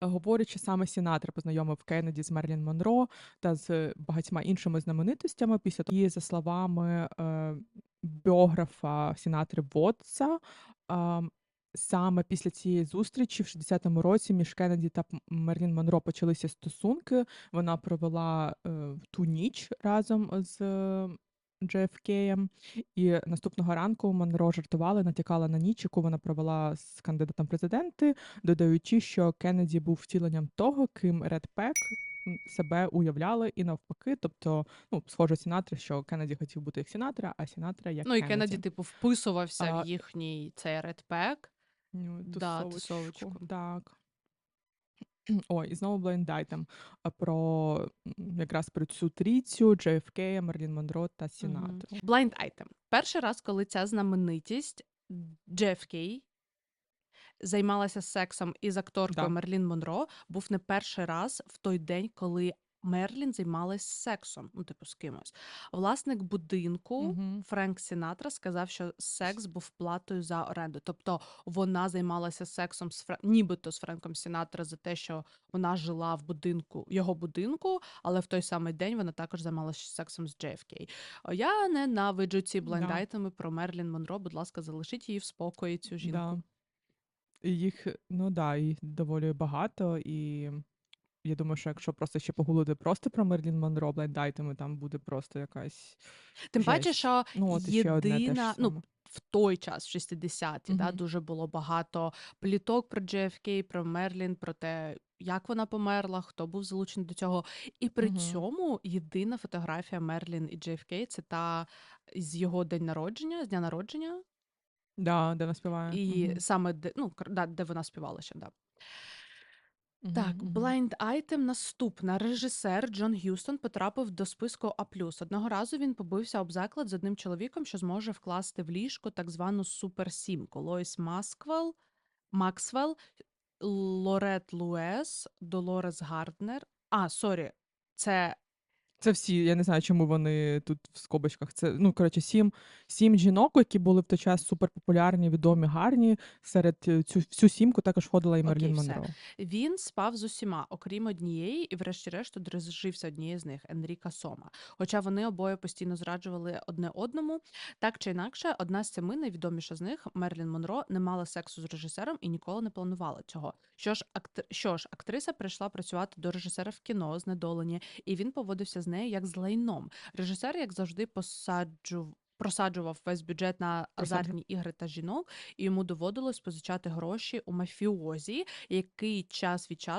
говорять, що саме Сінатра познайомив Кеннеді з Мерлін Монро та з багатьма іншими знаменитостями після того, і за словами е, біографа Сінатри Вотса, е, саме після цієї зустрічі в 60-му році між Кеннеді та Мерлін Монро почалися стосунки. Вона провела е, ту ніч разом з е, JFK. І наступного ранку Монро жартувала, натякала на ніч, яку вона провела з кандидатом президенти, додаючи, що Кеннеді був втіленням того, ким Ред Пек себе уявляли, і навпаки. Тобто, ну, схоже, Сінатра, що Кеннеді хотів бути як Сінатра, а Сінатра як Ну і Кеннеді. Кеннеді, типу, вписувався А, в їхній цей редпек. Ну, Да, тусовочку. Так. Ой, і знову блендайтем про якраз про цю трійцю JFK, Мерлін Монро та Сінатру. Blind item. Перший раз, коли ця знаменитість JFK займалася сексом із акторкою Да. Мерлін Монро, був не перший раз в той день, коли Мерлін займалась сексом, ну, типу, з кимось. Власник будинку Мгм. Френк Сінатра сказав, що секс був платою за оренду. Тобто вона займалася сексом з Фре... нібито з Френком Сінатра за те, що вона жила в будинку його будинку, але в той самий день вона також займалася сексом з JFK. О, Я ненавиджу ці Да. блендайтеми про Мерлін Монро. Будь ласка, залишіть її в спокої, цю жінку. Да. І їх, ну да, їх доволі багато, і я думаю, що якщо просто ще погуглити просто про Мерлін Монро, блайндайтеми, там буде просто якась Тим паче, що Ну, от іще одне те ж єдина, ну саме. в той час, в 60-ті, да, Мгм. дуже було багато пліток про JFK, про Мерлін, про те, як вона померла, хто був залучений до цього. І при Мгм. цьому єдина фотографія Мерлін і JFK – це та з його день народження, з дня народження, Да, де вона співає. і Мгм. саме де, ну, кр- да, де вона співала ще. Да. Так, Мгм, мгм. blind item наступна. Режисер Джон Г'юстон потрапив до списку А+. Одного разу він побився об заклад з одним чоловіком, що зможе вкласти в ліжко так звану суперсімку. Лоїс Масквел, Максвелл, Лорет Луес, Долорес Гарднер. А, сорі, це Це всі, я не знаю, чому вони тут в скобочках. Це, ну, коротше, сім, сім жінок, які були в той час суперпопулярні, відомі, гарні. Серед е, цю всю сімку також входила і Окей, Мерлін все. Монро. Він спав з усіма, окрім однієї, і врешті-решт одружився однією з них Енріка Сома. Хоча вони обоє постійно зраджували одне одному. Так чи інакше, одна з семи найвідоміша з них, Мерлін Монро, не мала сексу з режисером і ніколи не планувала цього. Що ж, актр... що ж, актриса прийшла працювати до режисера в кіно знедолені, і він поводився з нею як з лайном. Режисер, як завжди, посаджув. Просаджував весь бюджет на азартні ігри та жінок, і йому доводилось позичати гроші у мафіозі, який час від часу